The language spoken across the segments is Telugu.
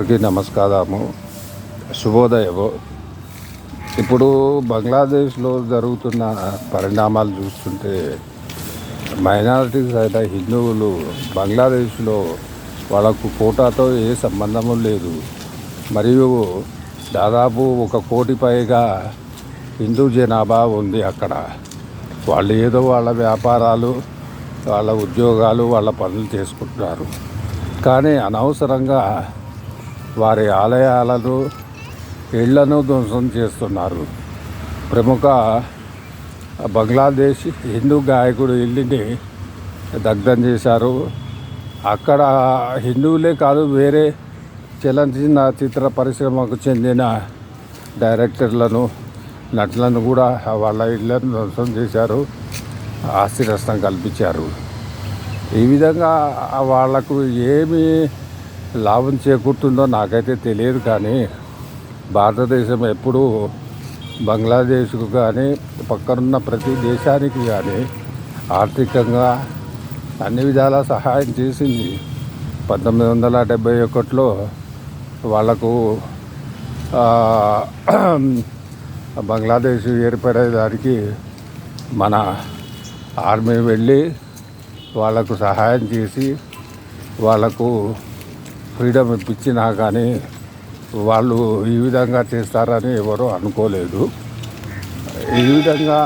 అందరికీ నమస్కారము. శుభోదయము. ఇప్పుడు బంగ్లాదేశ్లో జరుగుతున్న పరిణామాలు చూస్తుంటే మైనారిటీస్ అయిన హిందువులు బంగ్లాదేశ్లో వాళ్ళకు కోటాతో ఏ సంబంధము లేదు. మరియు దాదాపు ఒక కోటి పైగా హిందూ జనాభా ఉంది అక్కడ. వాళ్ళు ఏదో వాళ్ళ వ్యాపారాలు వాళ్ళ ఉద్యోగాలు వాళ్ళ పనులు చేసుకుంటున్నారు. కానీ అనవసరంగా వారి ఆలయాలను ఇళ్ళను ధ్వంసం చేస్తున్నారు. ప్రముఖ బంగ్లాదేశ్ హిందూ గాయకుడు ఇల్లుని దగ్ధం చేశారు. అక్కడ హిందువులే కాదు వేరే చలనచిత్ర చిత్ర పరిశ్రమకు చెందిన డైరెక్టర్లను నటులను కూడా వాళ్ళ ఇళ్ళను ధ్వంసం చేశారు. ఆస్తి నష్టం కల్పించారు. ఈ విధంగా వాళ్ళకు ఏమి లాభం చేకూరుతుందో నాకైతే తెలియదు కానీ భారతదేశం ఎప్పుడూ బంగ్లాదేశ్కు కానీ పక్కనున్న ప్రతి దేశానికి కానీ ఆర్థికంగా అన్ని విధాల సహాయం చేసింది. పంతొమ్మిది వందల డెబ్భై ఒకటిలో వాళ్ళకు బంగ్లాదేశ్ ఏర్పడేదానికి మన ఆర్మీ వెళ్ళి వాళ్ళకు సహాయం చేసి వాళ్ళకు ఫ్రీడమ్ ఇప్పించినా కానీ వాళ్ళు ఈ విధంగా చేస్తారని ఎవరు అనుకోలేదు. ఈ విధంగా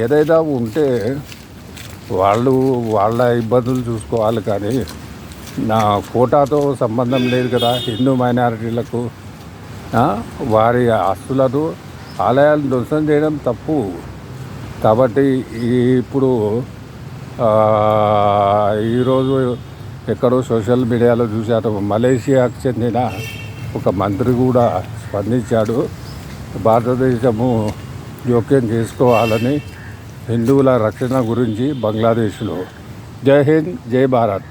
ఏదైనా ఉంటే వాళ్ళు వాళ్ళ ఇబ్బందులు చూసుకోవాలి కానీ నా కోటాతో సంబంధం లేదు కదా. హిందూ మైనారిటీలకు వారి ఆస్తులను ఆలయాలను ధ్వంసం చేయడం తప్పు. కాబట్టి ఇప్పుడు ఈరోజు ఎక్కడో సోషల్ మీడియాలో చూశారు. మలేషియాకు చెందిన ఒక మంత్రి కూడా స్పందించాడు. భారతదేశము జోక్యం చేసుకోవాలని హిందువుల రక్షణ గురించి బంగ్లాదేశ్లో. జై హింద్ జై భారత్.